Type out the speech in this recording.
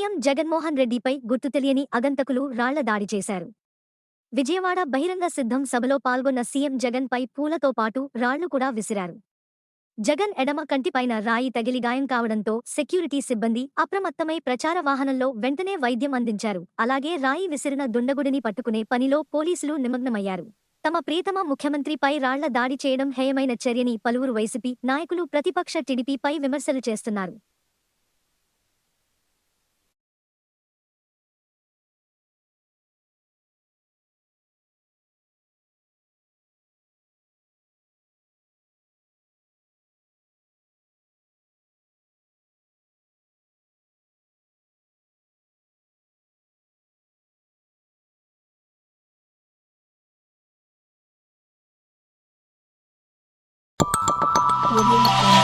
CM Jaganmohan రెడ్డిపై గుర్తు తెలియని అగంతకులు రాళ్ళ దాడి చేశారు. విజయవాడ బహిరంగ సిద్ధం సభలో పాల్గొన్న సీఎం జగన్పై పూలతో పాటు రాళ్ళు కూడా విసిరారు. జగన్ ఎడమ కంటిపైన రాయి తగిలి గాయం కావడంతో సెక్యూరిటీ సిబ్బంది అప్రమత్తమై ప్రచార వాహనంలో వెంటనే వైద్యం అందించారు. అలాగే రాయి విసిరిన దుండగుడిని పట్టుకునే పనిలో పోలీసులు నిమగ్నమయ్యారు. తమ ప్రీతమ ముఖ్యమంత్రిపై రాళ్ళ దాడి చేయడం హేయమైన చర్యని పలువురు వైసీపీ నాయకులు ప్రతిపక్ష టీడీపీపై విమర్శలు చేస్తున్నారు. 我边